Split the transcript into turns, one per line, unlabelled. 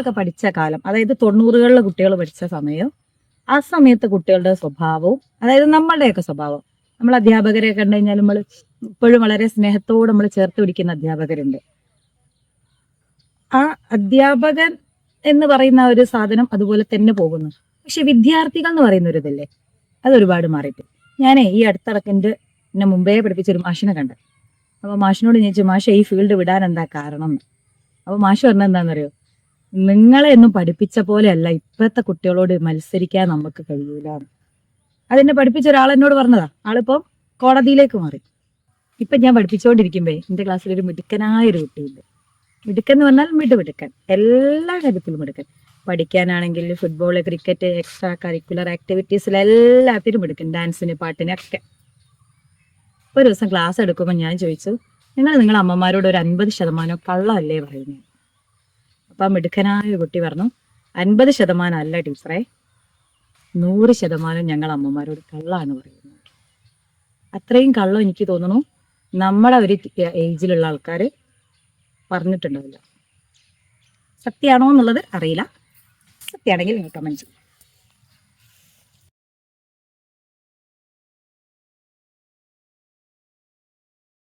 ഒക്കെ പഠിച്ച കാലം അതായത് തൊണ്ണൂറുകളിലെ കുട്ടികൾ പഠിച്ച സമയം ആ സമയത്ത് കുട്ടികളുടെ സ്വഭാവവും അതായത് നമ്മളുടെയൊക്കെ സ്വഭാവം. നമ്മൾ അധ്യാപകരെ കണ്ടു കഴിഞ്ഞാൽ നമ്മൾ ഇപ്പോഴും വളരെ സ്നേഹത്തോട് നമ്മൾ ചേർത്ത് പിടിക്കുന്ന അധ്യാപകരുണ്ട്. ആ അധ്യാപകൻ എന്ന് പറയുന്ന ഒരു സാധനം അതുപോലെ തന്നെ പോകുന്നു. പക്ഷെ വിദ്യാർത്ഥികൾ എന്ന് പറയുന്ന ഒരു ഇതല്ലേ? അത് ഒരുപാട് മാറിയിട്ട് ഞാനേ ഈ അടുത്തിടക്കിന്റെ എന്നെ മുമ്പേ പഠിപ്പിച്ച ഒരു മാഷിനെ കണ്ട്. അപ്പോൾ മാഷിനോട് ചോദിച്ചു മാഷ ഈ ഫീൽഡ് വിടാൻ എന്താ കാരണം? അപ്പൊ അപ്പോൾ മാഷ് പറഞ്ഞ എന്താണെന്നറിയോ? നിങ്ങളെ ഒന്നും പഠിപ്പിച്ച പോലെയല്ല ഇപ്പോഴത്തെ കുട്ടികളോട് മത്സരിക്കാൻ നമുക്ക് കഴിയൂല. അതെന്നെ പഠിപ്പിച്ച ഒരാൾ എന്നോട് പറഞ്ഞതാ. ആളിപ്പം കോടതിയിലേക്ക് മാറി. ഇപ്പം ഞാൻ പഠിപ്പിച്ചുകൊണ്ടിരിക്കുമ്പേ എന്റെ ക്ലാസ്സിൽ ഒരു മിടുക്കനായ ഒരു കുട്ടിയുണ്ട്. മിടുക്കൻ എന്ന് പറഞ്ഞാൽ മിടുമിടുക്കൻ. എല്ലാ കാര്യത്തിലും മിടുക്കൻ. പഠിക്കാനാണെങ്കിൽ ഫുട്ബോൾ ക്രിക്കറ്റ് എക്സ്ട്രാ കരിക്കുലർ ആക്ടിവിറ്റീസിൽ എല്ലാത്തിനും മിടുക്കൻ. ഡാൻസിന് പാട്ടിനൊക്കെ ഒരു ദിവസം ക്ലാസ് എടുക്കുമ്പോൾ ഞാൻ ചോദിച്ചു നിങ്ങൾ നിങ്ങളുടെ അമ്മമാരോട് ഒരു അൻപത് ശതമാനം കള്ളമല്ലേ പറയുന്നത് അപ്പം മിടുക്കനായ കുട്ടി പറഞ്ഞു അൻപത് ശതമാനം അല്ല ടീച്ചറെ നൂറ് ശതമാനം ഞങ്ങൾ അമ്മമാരോട് കള്ളാണ് പറയുന്നത് അത്രയും കള്ളം എനിക്ക് തോന്നുന്നു നമ്മുടെ ഒരു ഏജിലുള്ള ആൾക്കാർ പറഞ്ഞിട്ടുണ്ടാവില്ല. സത്യമാണോ എന്നുള്ളത് അറിയില്ല. സത്യമാണെങ്കിൽ നിങ്ങൾ കമന്റ് ചെയ്യും